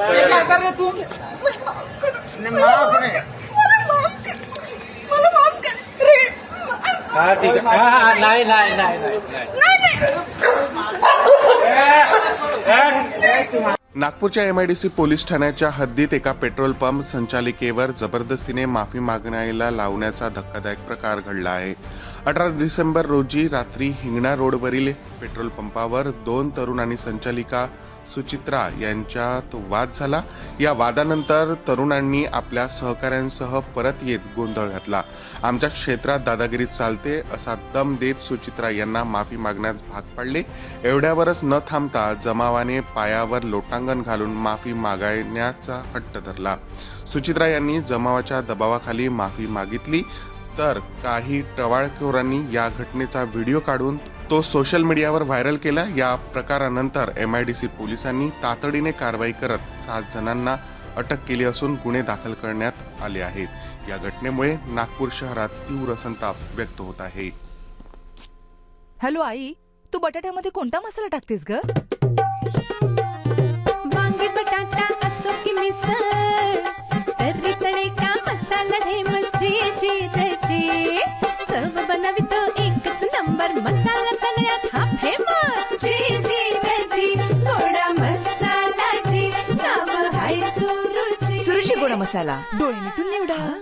काय करणार तू नाही, माफ नाही. मला माफ कर. मला माफ कर रे. हा ठीक आहे. हा, हा, नाही नाही नाही नाही. नाही. नाही. नाही नागपूरच्या एमआयडीसी पोलीस ठाण्याच्या हद्दीत एका पेट्रोल पंप संचालिकेवर जबरदस्तीने माफी मागण्याला लावण्याचा धक्कादायक प्रकार घडला आहे. अठरा डिसेंबर रोजी रात्री हिंगणा रोडवरील पेट्रोल पंपावर दोन तरुण आणि संचालिका सुचित्रा यांच्यात वाद झाला. या वादानंतर तरुणांनी आपल्या सहकाऱ्यांसह परत येत गोंधळ घातला. आमच्या क्षेत्रात दादागिरी चालते असा दम देत सुचित्रा यांना माफी मागण्यास भाग पाडले. एवढ्यावरच न थांबता जमावाने पायावर लोटांगण घालून माफी मागण्याचा हट्ट धरला. सुचित्रा यांनी जमावाच्या दबावाखाली माफी मागितली. तर काही टवाळखोरांनी या घटनेचा व्हिडिओ काढून तो सोशल मीडियावर व्हायरल केला. या प्रकारानंतर एम आय डी सी पोलिसांनी तातडीने कारवाई करत सात जणांना अटक केली असून गुन्हे दाखल करण्यात आले आहेत. या घटनेमुळे नागपूर शहरात तीव्र संताप व्यक्त होत आहे. हॅलो आई तू बटाट्यामध्ये कोणता मसाला टाकतेस ग? గోడ మసాలా. డోయినట్టుందేవిడా